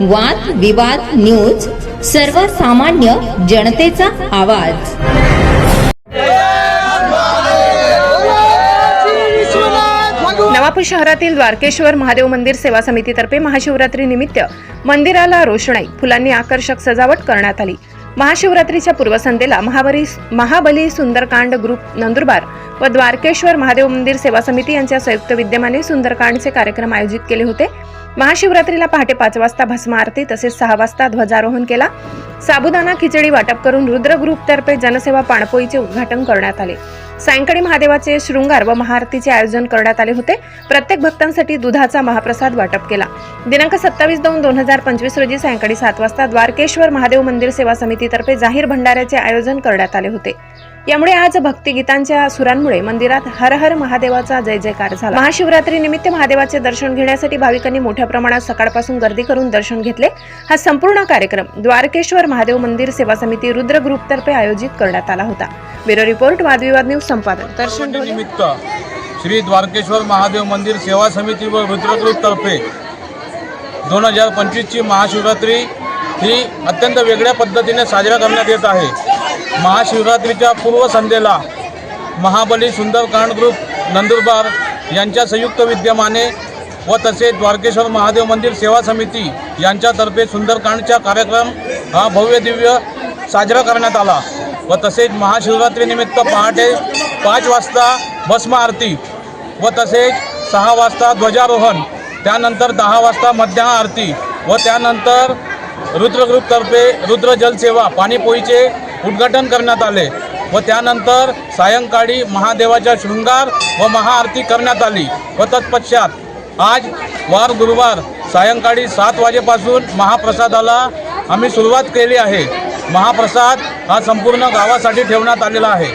वाद विवाद न्यूज सर्वसामान्य जनतेचा आवाज. नवापूर शहरातील द्वारकेश्वर महादेव मंदिर सेवा समितीतर्फे महाशिवरात्री निमित्त मंदिराला रोषणाई फुलांनी आकर्षक सजावट करण्यात आली. महाशिवरात्रीच्या पूर्वसंध्येला महाबली महाबली सुंदरकांड ग्रुप नंदुरबार व द्वारकेश्वर महादेव मंदिर सेवा समिती यांच्या संयुक्त विद्यमाने सुंदरकांडचे कार्यक्रम आयोजित केले होते. महाशिवरात्रीला पहाटे पाच वाजता भस्म आरती तसेच सहा वाजता ध्वजारोहण केला. साबुदाणा खिचडी वाटप करून रुद्रग्रुपतर्फे जनसेवा पाणपोईचे उद्घाटन करण्यात आले. सायंकाळी महादेवाचे शृंगार व महाआरतीचे आयोजन करण्यात आले होते. प्रत्येक भक्तांसाठी दुधाचा महाप्रसाद वाटप केला. दिनांक सत्तावीस दोन दोन हजार पंचवीस रोजी सायंकाळी सात वाजता द्वारकेश्वर महादेव मंदिर सेवा समितीतर्फे जाहीर भंडाऱ्याचे आयोजन करण्यात आले होते. यामुळे आज भक्तिगीतांच्या सुरांमुळे मंदिरात हर हर महादेवाचा जय जयकार झाला. महाशिवरात्री निमित्त महादेवाचे दर्शन घेण्यासाठी भाविकांनी मोठ्या प्रमाणात सकाळपासून गर्दी करून दर्शन घेतले. हा संपूर्ण कार्यक्रम द्वारकेश्वर महादेव मंदिर सेवा समिती रुद्र ग्रुपतर्फे आयोजित करण्यात आला होता. ब्युरो रिपोर्ट वादविवाद न्यूज संपादन दर्शन. निमित्त श्री द्वारकेश्वर महादेव मंदिर सेवा समिती व रुद्रग्रुपतर्फे दोन हजार पंचवीसची महाशिवरात्री ही अत्यंत वेगळ्या पद्धतीने साजरा करण्यात येत आहे महाशिवरात्रीच्या पूर्वसंध्येला महाबली सुंदरकांड ग्रुप नंदुरबार यांच्या संयुक्त विद्यमाने व तसेच द्वारकेश्वर महादेव मंदिर सेवा समिती यांच्यातर्फे सुंदरकांडचा कार्यक्रम हा भव्य दिव्य साजरा करण्यात आला व तसेच महाशिवरात्रीनिमित्त पहाटे पाच वाजता भस्म आरती व तसेच सहा वाजता ध्वजारोहण त्यानंतर दहा वाजता मध्याह आरती व त्यानंतर रुद्रग्रुपतर्फे रुद्र जलसेवा पाणीपोईचे उद्घाटन करण्यात आले व त्यानंतर सायंकाळी महादेवाचा शृंगार व महाआरती करण्यात आली व तत्पश्चात आज वार गुरुवार सायंकाळी सात वाजेपासून महाप्रसादाला आम्ही सुरुवात केली आहे. महाप्रसाद हा संपूर्ण गावासाठी ठेवण्यात आलेला आहे.